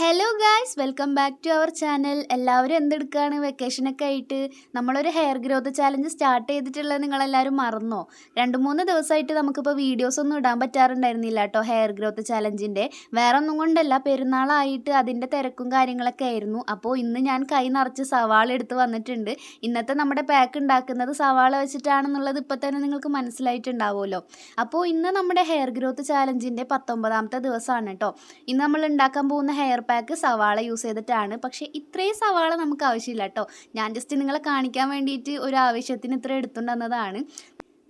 Hello guys welcome back to our channel എല്ലാവരും എന്തെടുക്കുകയാണ് വെക്കേഷനൊക്കെ ആയിട്ട് നമ്മളൊരു ഹെയർ ഗ്രോത്ത് ചാലഞ്ച് സ്റ്റാർട്ട് ചെയ്തിട്ടുള്ളത് നിങ്ങളെല്ലാവരും മറന്നോ? രണ്ട് മൂന്ന് ദിവസമായിട്ട് നമുക്കിപ്പോൾ വീഡിയോസ് ഒന്നും ഇടാൻ പറ്റാറുണ്ടായിരുന്നില്ല കേട്ടോ ഹെയർ ഗ്രോത്ത് ചാലഞ്ചിന്റെ വേറെ ഒന്നും കൊണ്ടല്ല പെരുന്നാളായിട്ട് അതിന്റെ തിരക്കും കാര്യങ്ങളൊക്കെ ആയിരുന്നു. അപ്പോൾ ഇന്ന് ഞാൻ കൈ നിറച്ച് സവാള എടുത്ത് വന്നിട്ടുണ്ട്. ഇന്നത്തെ നമ്മുടെ പാക്ക് ഉണ്ടാക്കുന്നത് സവാള വെച്ചിട്ടാണെന്നുള്ളത് ഇപ്പോൾ തന്നെ നിങ്ങൾക്ക് മനസ്സിലായിട്ടുണ്ടാവുമല്ലോ. അപ്പോൾ ഇന്ന് നമ്മുടെ ഹെയർ ഗ്രോത്ത് ചാലഞ്ചിന്റെ പത്തൊമ്പതാമത്തെ ദിവസമാണ് കേട്ടോ ഇന്ന് നമ്മൾ ഉണ്ടാക്കാൻ പോകുന്ന ഹെയർ പാക്ക് സവാള യൂസ് ചെയ്തിട്ടാണ്. പക്ഷേ ഇത്രയും സവാള നമുക്ക് ആവശ്യമില്ല കേട്ടോ ഞാൻ ജസ്റ്റ് നിങ്ങളെ കാണിക്കാൻ വേണ്ടിയിട്ട് ഒരു ആവശ്യത്തിന് ഇത്ര എടുത്തുകൊണ്ട് വന്നതാണ്.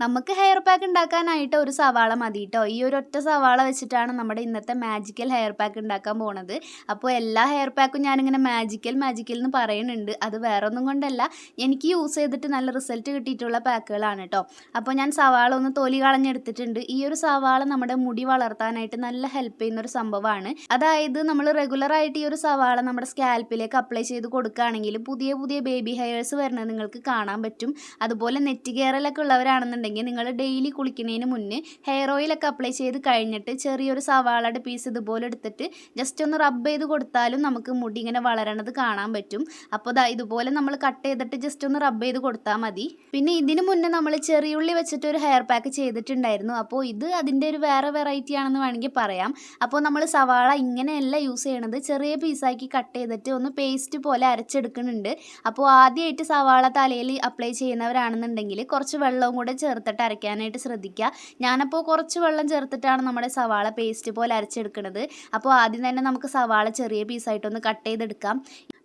നമുക്ക് ഹെയർ പാക്ക് ഉണ്ടാക്കാനായിട്ട് ഒരു സവാള മതി കേട്ടോ ഈ ഒരു ഒറ്റ സവാള വെച്ചിട്ടാണ് നമ്മുടെ ഇന്നത്തെ മാജിക്കൽ ഹെയർ പാക്ക് ഉണ്ടാക്കാൻ പോണത്. അപ്പോൾ എല്ലാ ഹെയർ പാക്കും ഞാനിങ്ങനെ മാജിക്കൽ മാജിക്കൽ എന്ന് പറയുന്നുണ്ട്. അത് വേറെ ഒന്നും കൊണ്ടല്ല. എനിക്ക് യൂസ് ചെയ്തിട്ട് നല്ല റിസൾട്ട് കിട്ടിയിട്ടുള്ള പാക്കുകളാണ് കേട്ടോ അപ്പോൾ ഞാൻ സവാള ഒന്ന് തൊലി കളഞ്ഞെടുത്തിട്ടുണ്ട്. ഈ ഒരു സവാള നമ്മുടെ മുടി വളർത്താനായിട്ട് നല്ല ഹെൽപ്പ് ചെയ്യുന്ന ഒരു സംഭവമാണ്. അതായത് നമ്മൾ റെഗുലറായിട്ട് ഈ ഒരു സവാള നമ്മുടെ സ്കാൽപ്പിലേക്ക് അപ്ലൈ ചെയ്ത് കൊടുക്കുകയാണെങ്കിൽ പുതിയ പുതിയ ബേബി ഹെയർസ് വരുന്നത് നിങ്ങൾക്ക് കാണാൻ പറ്റും. അതുപോലെ നെറ്റ് കെയറിലൊക്കെ ഉള്ളവരാണെന്നുണ്ടെങ്കിൽ നിങ്ങൾ ഡെയിലി കുളിക്കുന്നതിന് മുന്നേ ഹെയർ ഓയിലൊക്കെ അപ്ലൈ ചെയ്ത് കഴിഞ്ഞിട്ട് ചെറിയൊരു സവാളയുടെ പീസ് ഇതുപോലെ എടുത്തിട്ട് ജസ്റ്റ് ഒന്ന് റബ്ബ് ചെയ്ത് കൊടുത്താലും നമുക്ക് മുടി ഇങ്ങനെ വളരണത് കാണാൻ പറ്റും. അപ്പോൾ ഇതുപോലെ നമ്മൾ കട്ട് ചെയ്തിട്ട് ജസ്റ്റ് ഒന്ന് റബ്ബ് ചെയ്ത് കൊടുത്താൽ മതി. പിന്നെ ഇതിന് മുന്നേ നമ്മൾ ചെറിയുള്ളി വെച്ചിട്ട് ഒരു ഹെയർ പാക്ക് ചെയ്തിട്ടുണ്ടായിരുന്നു. അപ്പോൾ ഇത് അതിന്റെ ഒരു വേറെ വെറൈറ്റി ആണെന്ന് വേണമെങ്കിൽ പറയാം. അപ്പോൾ നമ്മൾ സവാള ഇങ്ങനെയല്ല യൂസ് ചെയ്യണത്. ചെറിയ പീസാക്കി കട്ട് ചെയ്തിട്ട് ഒന്ന് പേസ്റ്റ് പോലെ അരച്ചെടുക്കുന്നുണ്ട്. അപ്പോൾ ആദ്യമായിട്ട് സവാള തലയിൽ അപ്ലൈ ചെയ്യുന്നവരാണെന്നുണ്ടെങ്കിൽ കുറച്ച് വെള്ളവും കൂടെ ചേർത്തിട്ട് അരയ്ക്കാനായിട്ട് ശ്രദ്ധിക്കുക. ഞാനപ്പോൾ കുറച്ച് വെള്ളം ചേർത്തിട്ടാണ് നമ്മുടെ സവാള പേസ്റ്റ് പോലെ അരച്ചെടുക്കുന്നത് അപ്പോൾ ആദ്യം തന്നെ നമുക്ക് സവാള ചെറിയ പീസായിട്ടൊന്ന് കട്ട് ചെയ്തെടുക്കാം.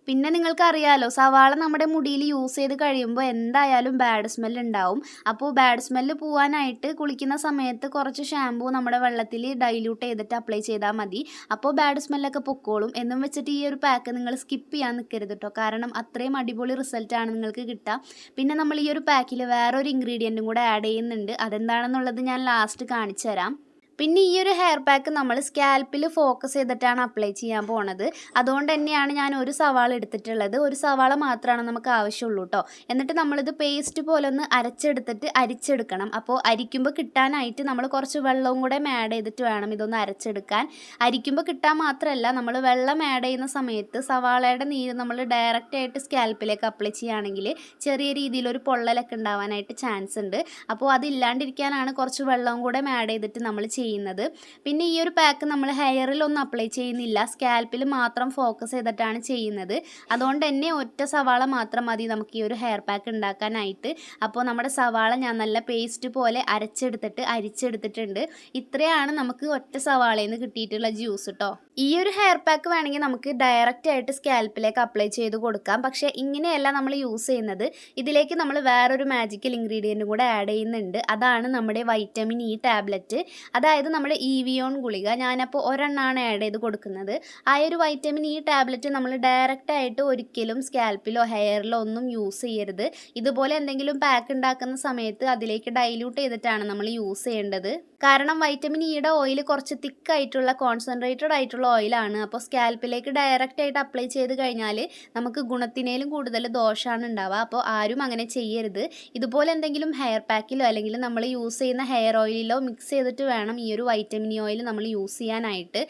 പിന്നെ നിങ്ങൾക്ക് അറിയാലോ സവാള നമ്മുടെ മുടിയിൽ യൂസ് ചെയ്ത് കഴിയുമ്പോൾ എന്തായാലും ബാഡ് സ്മെൽ ഉണ്ടാവും. അപ്പോൾ ബാഡ് സ്മെല്ല് പോവാനായിട്ട് കുളിക്കുന്ന സമയത്ത് കുറച്ച് ഷാമ്പൂ നമ്മുടെ വെള്ളത്തിൽ ഡൈല്യൂട്ട് ചെയ്തിട്ട് അപ്ലൈ ചെയ്താൽ മതി. അപ്പോൾ ബാഡ് സ്മെല്ലൊക്കെ പൊക്കോളും. എന്നും വെച്ചിട്ട് ഈ ഒരു പാക്ക് നിങ്ങൾ സ്കിപ്പ് ചെയ്യാൻ നിൽക്കരുത് കേട്ടോ കാരണം അത്രയും അടിപൊളി റിസൾട്ടാണ് നിങ്ങൾക്ക് കിട്ടുക പിന്നെ നമ്മൾ ഈ ഒരു പാക്കിൽ വേറൊരു ഇൻഗ്രീഡിയന്റും കൂടെ ആഡ് ചെയ്യുന്നുണ്ട്. അതെന്താണെന്നുള്ളത് ഞാൻ ലാസ്റ്റ് കാണിച്ചു തരാം പിന്നെ ഈ ഒരു ഹെയർ പാക്ക് നമ്മൾ സ്കാൽപ്പിൽ ഫോക്കസ് ചെയ്തിട്ടാണ് അപ്ലൈ ചെയ്യാൻ പോണത്. അതുകൊണ്ട് തന്നെയാണ് ഞാൻ ഒരു സവാള എടുത്തിട്ടുള്ളത്. ഒരു സവാള മാത്രമാണ് നമുക്ക് ആവശ്യമുള്ളൂ കേട്ടോ എന്നിട്ട് നമ്മളിത് പേസ്റ്റ് പോലെ ഒന്ന് അരച്ചെടുത്തിട്ട് അരിച്ചെടുക്കണം. അപ്പോൾ അരിക്കുമ്പോൾ കിട്ടാനായിട്ട് നമ്മൾ കുറച്ച് വെള്ളവും കൂടെ ആഡ് ചെയ്തിട്ട് വേണം ഇതൊന്ന് അരച്ചെടുക്കാൻ. അരിക്കുമ്പോൾ കിട്ടാൻ മാത്രമല്ല നമ്മൾ വെള്ളം ആഡ് ചെയ്യുന്ന സമയത്ത് സവാളയുടെ നീര് നമ്മൾ ഡയറക്റ്റ് ആയിട്ട് സ്കാൽപ്പിലേക്ക് അപ്ലൈ ചെയ്യുകയാണെങ്കിൽ ചെറിയ രീതിയിലൊരു പൊള്ളലൊക്കെ ഉണ്ടാവാനായിട്ട് ചാൻസ് ഉണ്ട്. അപ്പോൾ അതില്ലാണ്ടിരിക്കാനാണ് കുറച്ച് വെള്ളവും കൂടെ ആഡ് ചെയ്തിട്ട് നമ്മൾ ചെയ്യുന്നത് പിന്നെ ഈ ഒരു പാക്ക് നമ്മൾ ഹെയറിൽ ഒന്നും അപ്ലൈ ചെയ്യുന്നില്ല. സ്കാൽപ്പിൽ മാത്രം ഫോക്കസ് ചെയ്തിട്ടാണ് ചെയ്യുന്നത്. അതുകൊണ്ട് തന്നെ ഒറ്റ സവാള മാത്രം മതി നമുക്ക് ഈ ഒരു ഹെയർ പാക്ക് ഉണ്ടാക്കാനായിട്ട്. അപ്പോൾ നമ്മുടെ സവാള ഞാൻ നല്ല പേസ്റ്റ് പോലെ അരച്ചെടുത്തിട്ട് അരിച്ചെടുത്തിട്ടുണ്ട്. ഇത്രയാണ് നമുക്ക് ഒറ്റ സവാളയിൽ നിന്ന് കിട്ടിയിട്ടുള്ള ജ്യൂസ് കേട്ടോ ഈ ഒരു ഹെയർ പാക്ക് വേണമെങ്കിൽ നമുക്ക് ഡയറക്റ്റ് ആയിട്ട് സ്കാൽപ്പിലേക്ക് അപ്ലൈ ചെയ്ത് കൊടുക്കാം. പക്ഷേ ഇങ്ങനെയല്ല നമ്മൾ യൂസ് ചെയ്യുന്നത്. ഇതിലേക്ക് നമ്മൾ വേറൊരു മാജിക്കൽ ഇൻഗ്രീഡിയന്റും കൂടെ ആഡ് ചെയ്യുന്നുണ്ട്. അതാണ് നമ്മുടെ വൈറ്റമിൻ ഇ ടാബ്ലറ്റ് അതായത് നമ്മുടെ ഈവിയോൺ ഗുളിക ഞാനപ്പോൾ ഒരെണ്ണമാണ് ആഡ് ചെയ്ത് കൊടുക്കുന്നത്. ആ ഒരു വൈറ്റമിൻ ഇ ടാബ്ലറ്റ് നമ്മൾ ഡയറക്റ്റ് ആയിട്ട് ഒരിക്കലും സ്കാൽപ്പിലോ ഹെയറിലോ ഒന്നും യൂസ് ചെയ്യരുത്. ഇതുപോലെ എന്തെങ്കിലും പാക്ക് ഉണ്ടാക്കുന്ന സമയത്ത് അതിലേക്ക് ഡൈല്യൂട്ട് ചെയ്തിട്ടാണ് നമ്മൾ യൂസ് ചെയ്യേണ്ടത്. കാരണം വൈറ്റമിൻ ഇയുടെ ഓയിൽ കുറച്ച് തിക്ക് ആയിട്ടുള്ള കോൺസെൻട്രേറ്റഡ് ആയിട്ടുള്ള ഓയിലാണ് അപ്പോൾ സ്കാൽപ്പിലേക്ക് ഡയറക്റ്റ് ആയിട്ട് അപ്ലൈ ചെയ്ത് കഴിഞ്ഞാൽ നമുക്ക് ഗുണത്തിനേലും കൂടുതൽ ദോഷമാണ് ഉണ്ടാവുക. അപ്പോൾ ആരും അങ്ങനെ ചെയ്യരുത്. ഇതുപോലെ എന്തെങ്കിലും ഹെയർ പാക്കിലോ അല്ലെങ്കിൽ നമ്മൾ യൂസ് ചെയ്യുന്ന ഹെയർ ഓയിലിലോ മിക്സ് ചെയ്തിട്ട് വേണം ഒരു വൈറ്റമിൻ ഓയിൽ നമ്മൾ യൂസ് ചെയ്യാനായിട്ട്.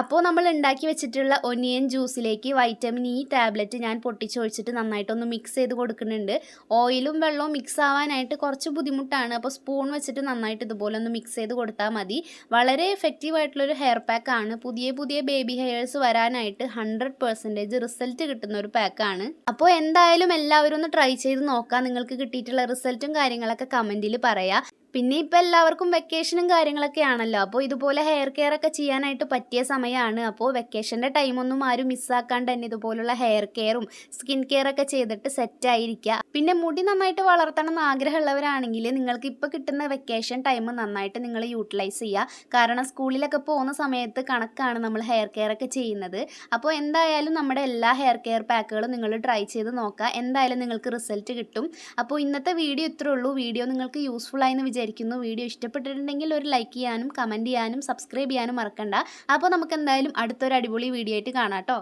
അപ്പോൾ നമ്മൾ ഉണ്ടാക്കി വെച്ചിട്ടുള്ള ഒനിയൻ ജ്യൂസിലേക്ക് വൈറ്റമിൻ ഇ ടാബ്ലറ്റ് ഞാൻ പൊട്ടിച്ചൊഴിച്ചിട്ട് നന്നായിട്ടൊന്ന് മിക്സ് ചെയ്ത് കൊടുക്കുന്നുണ്ട്. ഓയിലും വെള്ളവും മിക്സ് ആവാനായിട്ട് കുറച്ച് ബുദ്ധിമുട്ടാണ്. അപ്പോൾ സ്പൂൺ വെച്ചിട്ട് നന്നായിട്ട് ഇതുപോലെ ഒന്ന് മിക്സ് ചെയ്ത് കൊടുത്താൽ മതി. വളരെ എഫക്റ്റീവ് ആയിട്ടുള്ളൊരു ഹെയർ പാക്കാണ് പുതിയ പുതിയ ബേബി ഹെയർസ് വരാനായിട്ട് ഹൺഡ്രഡ് പെർസെന്റേജ് റിസൾട്ട് കിട്ടുന്ന ഒരു പാക്കാണ് അപ്പോൾ എന്തായാലും എല്ലാവരും ഒന്ന് ട്രൈ ചെയ്ത് നോക്കാം. നിങ്ങൾക്ക് കിട്ടിയിട്ടുള്ള റിസൾട്ടും കാര്യങ്ങളൊക്കെ കമന്റിൽ പറയാം. പിന്നെ ഇപ്പോൾ എല്ലാവർക്കും വെക്കേഷനും കാര്യങ്ങളൊക്കെ ആണല്ലോ അപ്പോൾ ഇതുപോലെ ഹെയർ കെയർ ഒക്കെ ചെയ്യാനായിട്ട് പറ്റിയ സമയമാണ് അപ്പോൾ വെക്കേഷന്റെ ടൈമൊന്നും ആരും മിസ്സാക്കാണ്ട് തന്നെ ഇതുപോലുള്ള ഹെയർ കെയറും സ്കിൻ കെയർ ഒക്കെ ചെയ്തിട്ട് സെറ്റ് ആയിരിക്കുക പിന്നെ മുടി നന്നായിട്ട് വളർത്തണം എന്ന് ആഗ്രഹമുള്ളവരാണെങ്കിൽ നിങ്ങൾക്ക് ഇപ്പോൾ കിട്ടുന്ന വെക്കേഷൻ ടൈം നന്നായിട്ട് നിങ്ങൾ യൂട്ടിലൈസ് ചെയ്യുക കാരണം സ്കൂളിലൊക്കെ പോകുന്ന സമയത്ത് കണക്കാണ് നമ്മൾ ഹെയർ കെയർ ഒക്കെ ചെയ്യുന്നത്. അപ്പോൾ എന്തായാലും നമ്മുടെ എല്ലാ ഹെയർ കെയർ പാക്കുകളും നിങ്ങൾ ട്രൈ ചെയ്ത് നോക്കുക എന്തായാലും നിങ്ങൾക്ക് റിസൾട്ട് കിട്ടും. അപ്പോൾ ഇന്നത്തെ വീഡിയോ ഇത്രേ ഉള്ളൂ. വീഡിയോ നിങ്ങൾക്ക് യൂസ്ഫുൾ ആയെന്ന് വിചാരിക്കും വിചാരിക്കുന്നു. വീഡിയോ ഇഷ്ടപ്പെട്ടിട്ടുണ്ടെങ്കിൽ ഒരു ലൈക്ക് ചെയ്യാനും കമന്റ് ചെയ്യാനും സബ്സ്ക്രൈബ് ചെയ്യാനും മറക്കണ്ട. അപ്പോൾ നമുക്ക് എന്തായാലും അടുത്തൊരു അടിപൊളി വീഡിയോ ആയിട്ട് കാണാം കേട്ടോ.